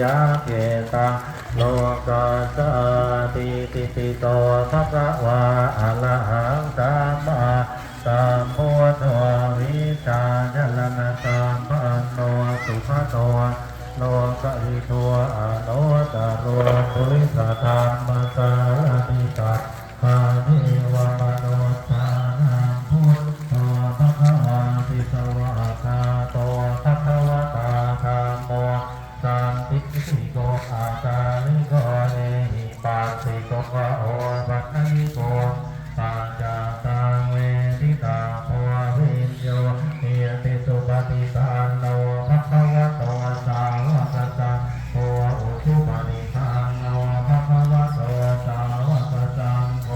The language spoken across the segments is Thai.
ญาเกตาโลกาสาติติติโตสัพคะวาอะรหังสัมมาสัมพุทโธวิชาญาณนาสัมปันโนสุขโตโลกะอิโทอโนตารโรปุริสธรรมสา ทิตาภววิโยเอติสุปฏิสานโนภะคะวโตสาวกสัะโออุทุปนิทานโนภะคะวโตสาวกสัะโฆ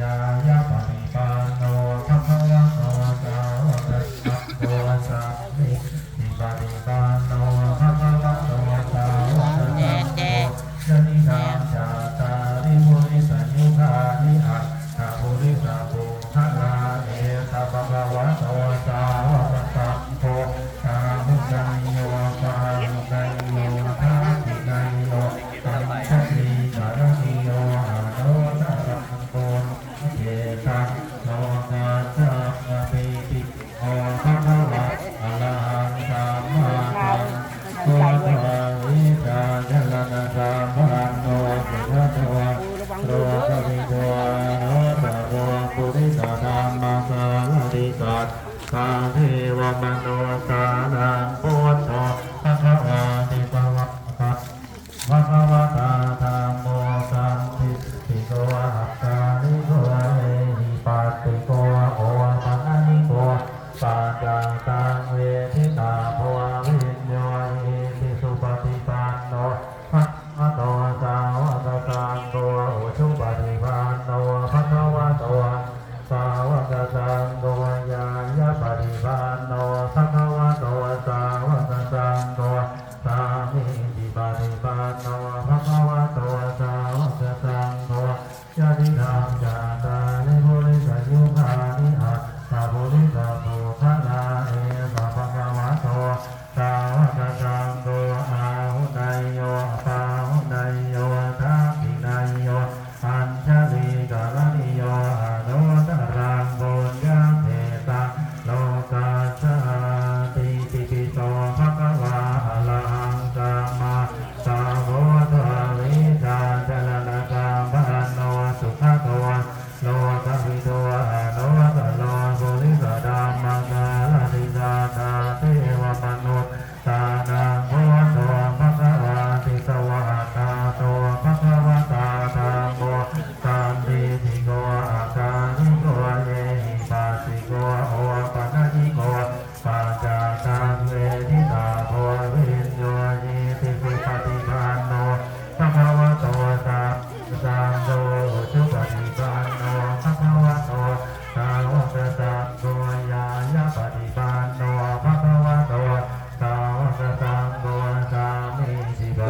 ยายาปฏิปานโนภะคะวโตสาวกสัตโอสัพพิปฏิปา ริวาตะวงปุริสธรรมะสารติกัตตาเทวมนุสา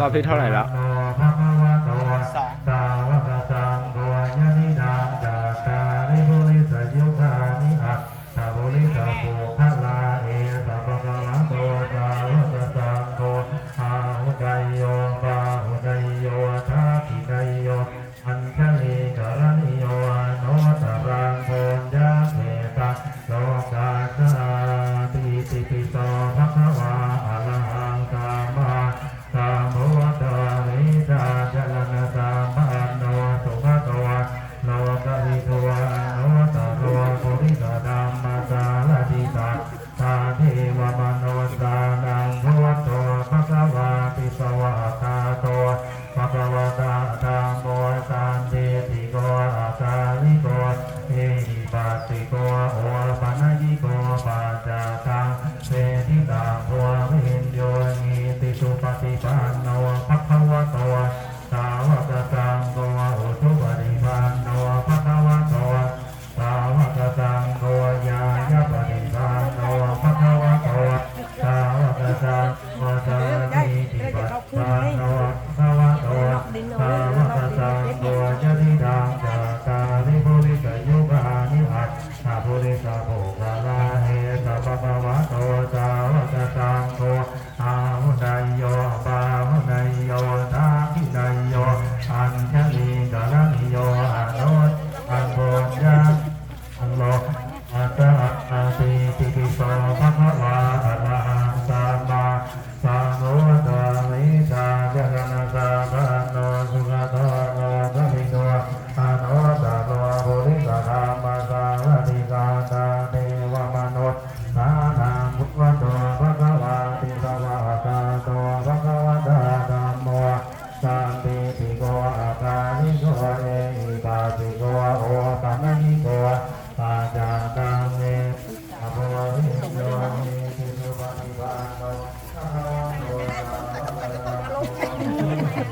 รอบที่เท่าไหร่แล้ว สอง Bye. ชลีกาลณิโยอาโนอันโบยะอันโลอาตตอาติติปิโสภะคะวะอะระหังสัมมาสัมพุทธาวิชาจัรณะสาภะโนสุขะโนภะวิโนอะโนตะโนบุริสะธรรมะสาระ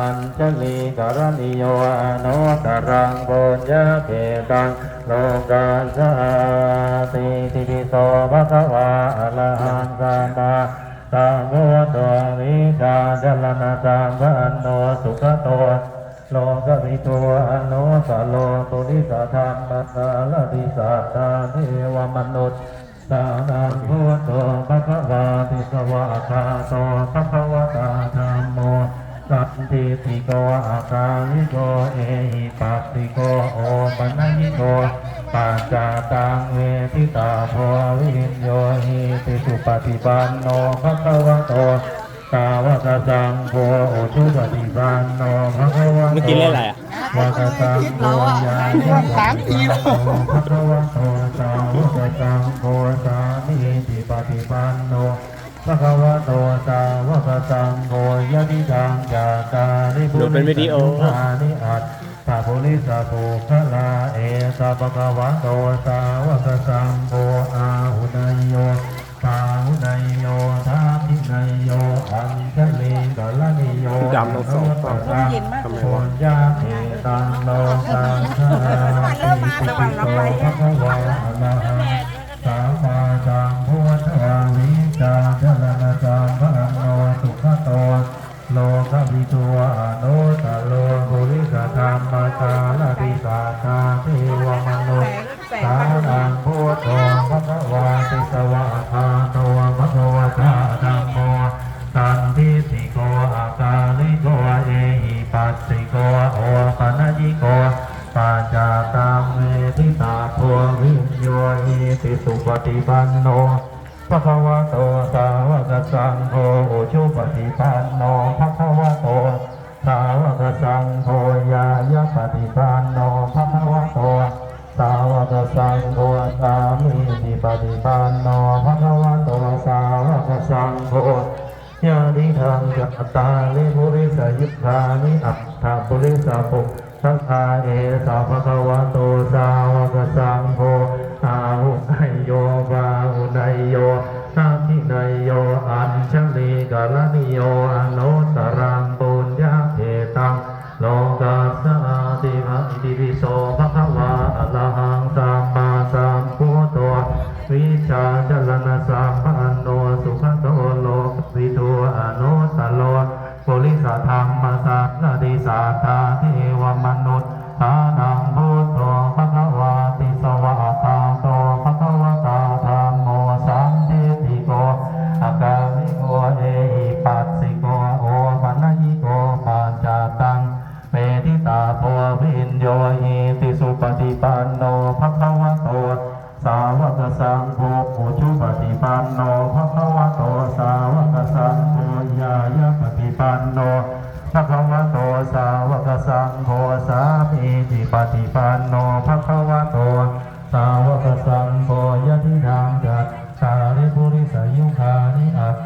านโนภะคะวะโตสาวกสังโฆสามีจิปฏิปานโนภะคะวะโตสาวการิสยุคานิอัตตาบุริสปุคลาเอสะภะคะวะโตสาวกสังโฆอาหุนายโยภาหุนายโยทัพพินายโยอัญชลีกรณิโยอโนตรังโพญาเกตังโลกาสาติติปิโสภะคะวาอะระหังสัมมาสัมพุทโธวิชาจลนาสัมปันโนสุขโตโลกวิทูอโนสโลตุลิสธรรมสารติสัตตาเทวมนุษย์สานังพุทโธภะคะวาติสวะคาโตภะคะวะตา สัพพิติโกอาคาลิโกเอหิปัสสิโกโอปัญญิโกปัจจาตังเวทิตาโพวิริโยหิติสุปฏิปันโนภะคะวะโตสาวกสังโฆโอชุปฏิปันโนภะคะวะโตเมื่อกี้เล่นอะไรอะวากตังโกยายะสามทีโลภะคะวะโตสาวกสังโฆสามีติปฏิปันโน ภะคะวะโตสาวกสังโฆยะติตังยาตาลิบุดูเป็นวิดีโออานิอัตตาภุริสาภูคะลาเอสะภะคะวะโตสาวกสังโฆอาหุนายโยปาหุนายโยทามินายโยอัญชลีกลนิโยดำทั้งสองฝั่งทำไมวะยาเทตังโลกังคาติปิโตภะคะวะอะระหะ ฏิปันโนภะคะวะโตสาวกสังโฆยายะปฏิปันโนภะคะวะโตสาวกสังโฆสามีติปฏิปันโนภะคะวะโตสาวกสังโฆยานิทังจัตตาลิบุริสยุคานิอัตถาบุริสปุสัทธาเอสาภะคะวะโตสาวกสังโฆอาหุนโยบาหุนโย นามินายโยอัญชลีกรณิโยอนุตรังปุญญาเทตังโลกัสสะติภะอิติปิโสภะคะวะอะระหังสัมมาสัมพุทโธวิชาจลนะสัมปะ ปันโนภะคะวะโตสาวกสังโฆสามีจิปฏิปันโนภะคะวะโตสาวกสังโฆยะทิทางจัตตาริปุริสยุคานิอัต